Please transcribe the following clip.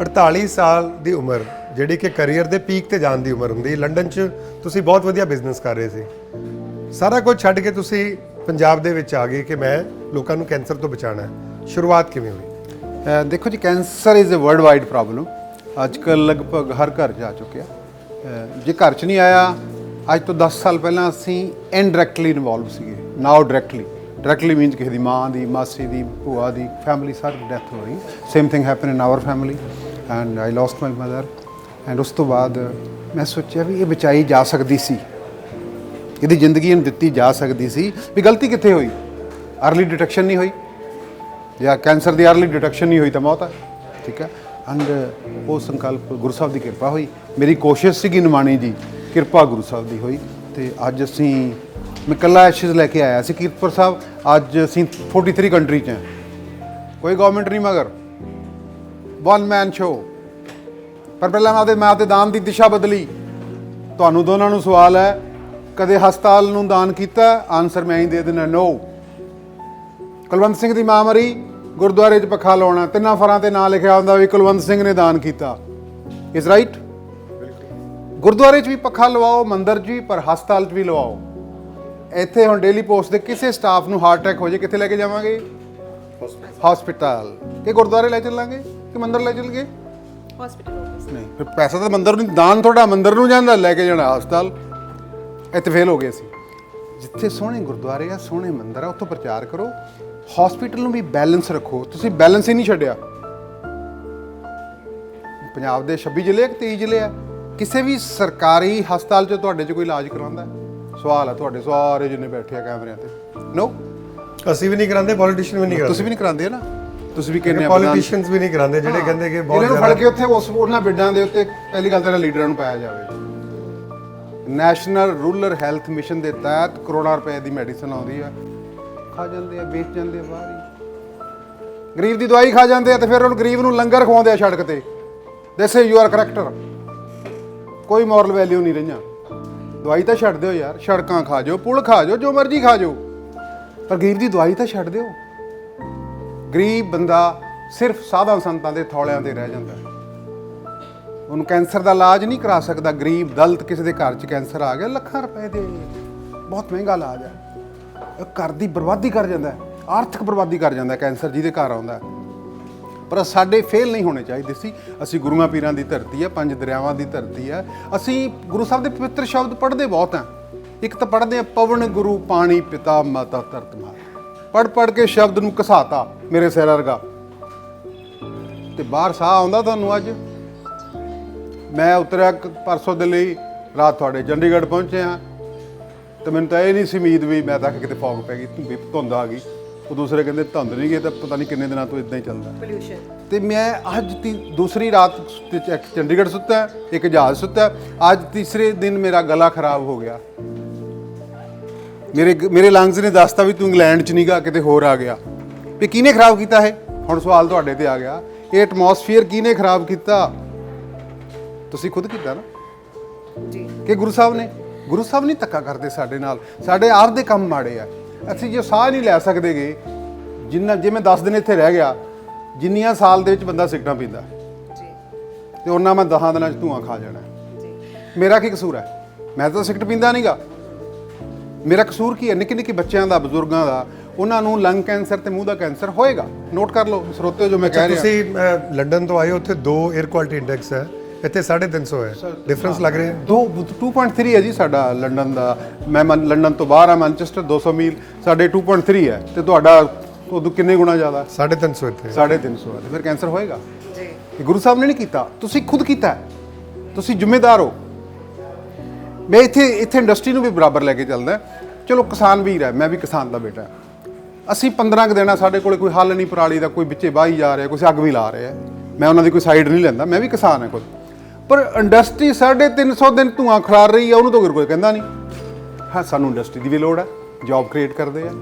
48 ਸਾਲ ਦੀ ਉਮਰ, ਜਿਹੜੀ ਕਿ ਕੈਰੀਅਰ ਦੇ ਪੀਕ ਤੇ ਜਾਣ ਦੀ ਉਮਰ ਹੁੰਦੀ ਲੰਡਨ 'ਚ ਤੁਸੀਂ ਬਹੁਤ ਵਧੀਆ ਬਿਜ਼ਨਸ ਕਰ ਰਹੇ ਸੀ। ਸਾਰਾ ਕੁਝ ਛੱਡ ਕੇ ਤੁਸੀਂ ਪੰਜਾਬ ਦੇ ਵਿੱਚ ਆ ਗਏ ਕਿ ਮੈਂ ਲੋਕਾਂ ਨੂੰ ਕੈਂਸਰ ਤੋਂ ਬਚਾਉਣਾ ਸ਼ੁਰੂਆਤ ਕਿਵੇਂ ਹੋਈ? ਦੇਖੋ ਜੀ cancer is a world wide problem ਅੱਜ ਕੱਲ੍ਹ ਲਗਭਗ ਹਰ ਘਰ ਜਾ ਚੁੱਕਿਆ। ਜੇ ਘਰ 'ਚ ਨਹੀਂ ਆਇਆ, ਅੱਜ ਤੋਂ 10 ਸਾਲ ਪਹਿਲਾਂ ਅਸੀਂ ਇਨਡਾਇਰੈਕਟਲੀ ਇਨਵੋਲਵ ਸੀਗੇ। ਨਾਓ ਡਾਇਰੈਕਟਲੀ ਡਾਇਰੈਕਟਲੀ ਮੀਨਸ ਕਿਸੇ ਦੀ ਮਾਂ ਦੀ, ਮਾਸੀ ਦੀ, ਭੂਆ ਦੀ ਫੈਮਿਲੀ ਸਾਰੀ ਡੈਥ ਹੋ ਰਹੀ। Same thing happen in our family and I lost my mother and ਉਸ ਤੋਂ ਬਾਅਦ ਮੈਂ ਸੋਚਿਆ ਵੀ ਇਹ ਬਚਾਈ ਜਾ ਸਕਦੀ ਸੀ। ਇਹਦੀ ਜ਼ਿੰਦਗੀ ਇਹਨੂੰ ਦਿੱਤੀ ਜਾ ਸਕਦੀ ਸੀ ਵੀ ਗਲਤੀ ਕਿੱਥੇ ਹੋਈ? ਅਰਲੀ ਡਿਟੈਕਸ਼ਨ ਨਹੀਂ ਹੋਈ? ਜਾਂ ਕੈਂਸਰ ਦੀ ਅਰਲੀ ਡਿਟੈਕਸ਼ਨ ਨਹੀਂ ਹੋਈ ਤਾਂ ਮੌਤ ਹੈ ਠੀਕ ਹੈ? ਐਂਡ ਉਹ ਸੰਕਲਪ ਗੁਰੂ ਸਾਹਿਬ ਦੀ ਕਿਰਪਾ ਹੋਈ। ਮੇਰੀ ਕੋਸ਼ਿਸ਼ ਸੀਗੀ ਨਿਮਾਣੀ ਜੀ, ਕਿਰਪਾ ਗੁਰੂ ਸਾਹਿਬ ਦੀ ਹੋਈ। ਤੇ ਅੱਜ ਅਸੀਂ, ਮੈਂ ਕੱਲਾ ਐਸ਼ਿਸ ਲੈ ਕੇ ਆਇਆ ਸੀ ਕੀਰਤਪੁਰ ਸਾਹਿਬ। ਅੱਜ ਅਸੀਂ 43 ਕੰਟਰੀ 'ਚ ਹਾਂ। ਕੋਈ ਗਵਰਨਮੈਂਟ ਨਹੀਂ ਮਗਰ। ਵਨ ਮੈਨ ਸ਼ੋ ਪਰ ਪਹਿਲਾਂ ਮੈਂ ਆਪਦੇ ਮੈਂ ਆਪਦੇ ਦਾਨ ਦੀ ਦਿਸ਼ਾ ਬਦਲੀ। ਤੁਹਾਨੂੰ ਦੋਨਾਂ ਨੂੰ ਸਵਾਲ ਹੈ ਕਦੇ ਹਸਪਤਾਲ ਨੂੰ ਦਾਨ ਕੀਤਾ? ਆਨਸਰ ਮੈਂ ਹੀ ਦੇ ਦੇਣਾ ਨੋ ਕੁਲਵੰਤ ਸਿੰਘ ਦੀ ਮਾਂ ਮਰੀ ਗੁਰਦੁਆਰੇ 'ਚ ਪੱਖਾ ਲਾਉਣਾ। ਤਿੰਨਾਂ ਫਰਾਂ ਤੇ ਨਾਂ ਲਿਖਿਆ ਹੁੰਦਾ ਵੀ ਕੁਲਵੰਤ ਸਿੰਘ ਨੇ ਦਾਨ ਕੀਤਾ। ਇਜ਼ ਰਾਈਟ ਗੁਰਦੁਆਰੇ 'ਚ ਵੀ ਪੱਖਾ ਲਵਾਓ ਮੰਦਿਰ 'ਚ ਵੀ ਪਰ ਹਸਪਤਾਲ 'ਚ ਵੀ ਲਵਾਓ। ਇੱਥੇ ਹੁਣ ਡੇਲੀ ਪੋਸਟ ਦੇ ਕਿਸੇ ਸਟਾਫ ਨੂੰ ਹਾਰਟ ਅਟੈਕ ਹੋ ਜਾਏ ਕਿੱਥੇ ਲੈ ਕੇ ਜਾਵਾਂਗੇ? ਹਸਪੀਟਲ ਕਿ ਗੁਰਦੁਆਰੇ ਲੈ ਚੱਲਾਂਗੇ? ਕਿ ਮੰਦਿਰ ਲੈ ਚੱਲਗੇ ਹਸਪੀਟਲ ਆਫਿਸ ਨਹੀਂ ਫਿਰ ਪੈਸਾ ਤਾਂ ਮੰਦਿਰ ਨੂੰ ਦਾਨ ਤੁਹਾਡਾ ਮੰਦਿਰ ਨੂੰ ਜਾਂਦਾ ਲੈ ਕੇ ਜਾਣਾ ਹਸਪਤਾਲ। ਇੱਥੇ ਫੇਲ ਹੋ ਗਏ ਸੀ ਜਿੱਥੇ ਸੋਹਣੇ ਗੁਰਦੁਆਰੇ ਆ ਸੋਹਣੇ ਮੰਦਿਰ ਆ ਉੱਥੋਂ ਪ੍ਰਚਾਰ ਕਰੋ। ਹਸਪੀਟਲ ਨੂੰ ਵੀ ਬੈਲੈਂਸ ਰੱਖੋ। ਤੁਸੀਂ ਬੈਲੈਂਸ ਹੀ ਨਹੀਂ ਛੱਡਿਆ। ਪੰਜਾਬ ਦੇ 26 ਜ਼ਿਲ੍ਹੇ ਆ ਕਿ 23 ਜ਼ਿਲ੍ਹੇ ਆ? ਕਿਸੇ ਵੀ ਸਰਕਾਰੀ ਹਸਪਤਾਲ 'ਚ ਤੁਹਾਡੇ 'ਚ ਕੋਈ ਇਲਾਜ ਕਰਾਉਂਦਾ? ਸਵਾਲ ਆ ਤੁਹਾਡੇ ਸਾਰੇ ਜਿੰਨੇ ਬੈਠੇ ਆ ਕੈਮਰਿਆਂ ਤੇ। ਨੋ ਅਸੀਂ ਵੀ ਨਹੀਂ ਕਰਾਉਂਦੇ ਪੋਲੀਟੀਸ਼ੀਅਨ ਵੀ ਨਹੀਂ ਕਰਾਉਂਦੇ। ਤੁਸੀਂ ਵੀ ਨਹੀਂ ਕਰਾਉਂਦੇ ਨਾ? ਤੁਸੀਂ ਵੀ ਕਹਿੰਦੇ ਪੋਲੀਟੀਸ਼ੀਅਨਸ ਵੀ ਨਹੀਂ ਕਰਾਉਂਦੇ ਜਿਹੜੇ ਕਹਿੰਦੇ ਕਿ ਬਹੁਤ ਇਹਨਾਂ ਨੂੰ ਫੜ ਕੇ ਉੱਥੇ ਉਸ ਉਹਨਾਂ ਬਿੱਡਾਂ ਦੇ ਉੱਤੇ ਪਹਿਲੀ ਗੱਲ ਤਾਂ ਲੀਡਰਾਂ ਨੂੰ ਪਾਇਆ ਜਾਵੇ। ਨੈਸ਼ਨਲ ਰੂਰਲ ਹੈਲਥ ਮਿਸ਼ਨ ਦੇ ਤਹਿਤ ਕਰੋੜਾਂ ਰੁਪਏ ਦੀ ਮੈਡੀਸਨ ਆਉਂਦੀ ਆ। ਖਾ ਜਾਂਦੇ ਆ ਵੇਚ ਜਾਂਦੇ ਆ ਬਾਹਰ ਹੀ। ਗਰੀਬ ਦੀ ਦਵਾਈ ਖਾ ਜਾਂਦੇ ਆ ਤੇ ਫਿਰ ਉਹਨੂੰ ਗਰੀਬ ਨੂੰ ਲੰਗਰ ਖਵਾਉਂਦੇ ਆ ਸੜਕ ਤੇ। ਦਿਸ ਇਜ਼ ਯੂਅਰ ਕਰੈਕਟਰ ਕੋਈ ਮੋਰਲ ਵੈਲਿਊ ਨਹੀਂ ਰਹੀਆਂ। ਦਵਾਈ ਤਾਂ ਛੱਡ ਦਿਓ ਯਾਰ ਸੜਕਾਂ ਖਾ ਜਾਓ ਪੁਲ ਖਾ ਜਾਓ ਜੋ ਮਰਜ਼ੀ ਖਾ ਜਾਓ। ਪਰ ਗਰੀਬ ਦੀ ਦਵਾਈ ਤਾਂ ਛੱਡ ਦਿਓ। ਗਰੀਬ ਬੰਦਾ ਸਿਰਫ ਸਾਧਾਂ ਸੰਤਾਂ ਦੇ ਥੌਲਿਆਂ ਤੇ ਰਹਿ ਜਾਂਦਾ ਉਹਨੂੰ ਕੈਂਸਰ ਦਾ ਇਲਾਜ ਨਹੀਂ ਕਰਾ ਸਕਦਾ, ਗਰੀਬ, ਦਲਤ ਕਿਸੇ ਦੇ ਘਰ 'ਚ ਕੈਂਸਰ ਆ ਗਿਆ, ਲੱਖਾਂ ਰੁਪਏ ਦੇ। ਬਹੁਤ ਮਹਿੰਗਾ ਇਲਾਜ ਹੈ। ਘਰ ਦੀ ਬਰਬਾਦੀ ਕਰ ਜਾਂਦਾ ਆਰਥਿਕ ਬਰਬਾਦੀ ਕਰ ਜਾਂਦਾ ਹੈ, ਕੈਂਸਰ ਜਿਹਦੇ ਘਰ ਆਉਂਦਾ ਪਰ ਸਾਡੇ ਫੇਲ ਨਹੀਂ ਹੋਣੇ ਚਾਹੀਦੇ ਸੀ। ਅਸੀਂ ਗੁਰੂਆਂ ਪੀਰਾਂ ਦੀ ਧਰਤੀ ਹੈ, ਪੰਜ ਦਰਿਆਵਾਂ ਦੀ ਧਰਤੀ ਹੈ। ਅਸੀਂ ਗੁਰੂ ਸਾਹਿਬ ਦੇ ਪਵਿੱਤਰ ਸ਼ਬਦ ਪੜ੍ਹਦੇ ਬਹੁਤ ਹਾਂ। ਇੱਕ ਤਾਂ ਪੜ੍ਹਦੇ ਆ ਪਵਨ ਗੁਰੂ ਪਾਣੀ ਪਿਤਾ ਮਾਤਾ ਧਰਤ ਮਾਤਾ। ਪੜ ਪੜ ਕੇ ਸ਼ਬਦ ਨੂੰ ਘਸਾਤਾ ਮੇਰੇ ਸਿਰ ਵਰਗਾ। ਤੇ ਬਾਹਰ ਸਾਹ ਆਉਂਦਾ ਤੁਹਾਨੂੰ ਅੱਜ? ਮੈਂ ਉਤਰਿਆ ਪਰਸੋਂ ਦੇ ਲਈ ਰਾਤ ਤੁਹਾਡੇ ਚੰਡੀਗੜ੍ਹ ਪਹੁੰਚੇ ਆ ਤੇ ਮੈਨੂੰ ਤਾਂ ਇਹ ਨਹੀਂ ਸੀ ਉਮੀਦ ਵੀ ਮੈਂ ਤਾਂ ਕਿਤੇ ਫੌਗ ਪੈ ਗਈ ਧੁੰਦੀ ਧੁੰਦ ਆ ਗਈ। ਉਹ ਦੂਸਰੇ ਕਹਿੰਦੇ ਧੁੰਦ ਨਹੀਂ ਗਈ ਤਾਂ ਪਤਾ ਨਹੀਂ ਕਿੰਨੇ ਦਿਨਾਂ ਤੋਂ ਇਦਾਂ ਹੀ ਚੱਲਦਾ। ਪੋਲੂਸ਼ਨ ਤੇ ਮੈਂ ਅੱਜ ਤੀ ਦੂਸਰੀ ਰਾਤ ਚੰਡੀਗੜ੍ਹ ਸੁੱਤਾ ਇੱਕ ਜਹਾਜ਼ ਸੁੱਤਾ। ਅੱਜ ਤੀਸਰੇ ਦਿਨ ਮੇਰਾ ਗਲਾ ਖਰਾਬ ਹੋ ਗਿਆ। ਮੇਰੇ ਮੇਰੇ ਲੰਗਸ ਨੇ ਦੱਸਤਾ ਵੀ ਤੂੰ ਇੰਗਲੈਂਡ ਚ ਨਹੀਂਗਾ ਕਿਤੇ ਹੋਰ ਆ ਗਿਆ। ਵੀ ਕਿਹਨੇ ਖਰਾਬ ਕੀਤਾ ਹੈ ਹੁਣ ਸਵਾਲ ਤੁਹਾਡੇ ਤੇ ਆ ਗਿਆ। ਇਹ ਐਟਮੋਸਫੀਅਰ ਕਿਹਨੇ ਖਰਾਬ ਕੀਤਾ? ਤੁਸੀਂ ਖੁਦ ਕੀਤਾ ਨਾ? ਜੀ। ਕਿ ਗੁਰੂ ਸਾਹਿਬ ਨੇ? ਗੁਰੂ ਸਾਹਿਬ ਨਹੀਂ ਧੱਕਾ ਕਰਦੇ ਸਾਡੇ ਨਾਲ। ਸਾਡੇ ਆਪ ਦੇ ਕੰਮ ਮਾੜੇ ਆ। ਅਸੀਂ ਜੇ ਸਾਹ ਨਹੀਂ ਲੈ ਸਕਦੇਗੇ ਜਿੰਨਾ ਜੇ ਮੈਂ 10 ਦਿਨ ਇੱਥੇ ਰਹਿ ਗਿਆ ਜਿੰਨੀਆਂ ਸਾਲ ਦੇ ਵਿੱਚ ਬੰਦਾ ਸਿਗਰਟਾਂ ਪੀਂਦਾ। ਜੀ। ਤੇ ਉਹਨਾਂ ਮੈਂ 10 ਦਿਨਾਂ 'ਚ ਧੂਆਂ ਖਾ ਜਾਣਾ। ਜੀ। ਮੇਰਾ ਕੀ ਕਸੂਰ ਹੈ? ਮੈਂ ਤਾਂ ਸਿਗਰਟ ਪੀਂਦਾ ਨਹੀਂਗਾ ਮੇਰਾ ਕਸੂਰ ਕੀ ਹੈ? ਨਿੱਕੇ ਨਿੱਕੇ ਬੱਚਿਆਂ ਦਾ ਬਜ਼ੁਰਗਾਂ ਦਾ ਉਹਨਾਂ ਨੂੰ ਲੰਗ ਕੈਂਸਰ ਤੇ ਮੂੰਹ ਦਾ ਕੈਂਸਰ ਹੋਏਗਾ? ਨੋਟ ਕਰ ਲਓ ਸਰੋਤੇ ਜੋ ਮੈਂ ਕਹਿ ਰਿਹਾ। ਤੁਸੀਂ ਲੰਡਨ ਤੋਂ ਆਏ ਹੋ, ਉੱਥੇ ਦੋ 에ਅਰ ਕੁਆਲਿਟੀ ਇੰਡੈਕਸ ਹੈ ਇੱਥੇ 350 ਹੈ। ਡਿਫਰੈਂਸ ਲੱਗ ਰਿਹਾ? ਹੈ ਦੋ 2.3 ਹੈ ਜੀ ਸਾਡਾ ਲੰਡਨ ਦਾ। ਮੈਂ ਲੰਡਨ ਤੋਂ ਬਾਹਰ ਆ ਮੈਨਚੈਸਟਰ 200 ਮੀਲ ਸਾਡੇ 2.3 ਹੈ। ਤੇ ਤੁਹਾਡਾ ਉਦੋਂ ਕਿੰਨੇ ਗੁਣਾ ਜ਼ਿਆਦਾ? 350 ਇੱਥੇ। 350 ਹੈ। ਤੇ ਫਿਰ ਕੈਂਸਰ ਹੋਏਗਾ? ਜੀ। ਗੁਰੂ ਸਾਹਿਬ ਨੇ ਨਹੀਂ ਕੀਤਾ? ਤੁਸੀਂ ਖੁਦ ਕੀਤਾ। ਤੁਸੀਂ ਜ਼ਿੰਮੇਦਾਰ ਹੋ? ਮੈਂ ਇੱਥੇ ਇੱਥੇ ਇੰਡਸਟਰੀ ਨੂੰ ਵੀ ਬਰਾਬਰ ਲੈ ਕੇ ਚੱਲਦਾ ਚਲੋ ਕਿਸਾਨ ਵੀਰ ਹੈ, ਮੈਂ ਵੀ ਕਿਸਾਨ ਦਾ ਬੇਟਾ ਅਸੀਂ 15 ਕੁ ਦਿਨਾਂ ਸਾਡੇ ਕੋਲੇ ਕੋਈ ਹੱਲ ਨਹੀਂ ਪਰਾਲੀ ਦਾ, ਕੋਈ ਵਿੱਚੇ ਵਾਹੀ ਜਾ ਰਿਹਾ, ਕੋਈ ਅੱਗ ਵੀ ਲਾ ਰਿਹਾ ਮੈਂ ਉਹਨਾਂ ਦੀ ਕੋਈ ਸਾਈਡ ਨਹੀਂ ਲੈਂਦਾ, ਮੈਂ ਵੀ ਕਿਸਾਨ ਹਾਂ ਖੁਦ। ਪਰ ਇੰਡਸਟਰੀ 350 ਦਿਨ ਧੂਆਂ ਖਲਾਰ ਰਹੀ ਆ, ਉਹਨੂੰ ਤਾਂ ਕੋਈ ਕਹਿੰਦਾ ਨਹੀਂ। ਹਾਂ, ਸਾਨੂੰ ਇੰਡਸਟਰੀ ਦੀ ਵੀ ਲੋੜ ਹੈ ਜੌਬ ਕ੍ਰੀਏਟ ਕਰਦੇ ਆ।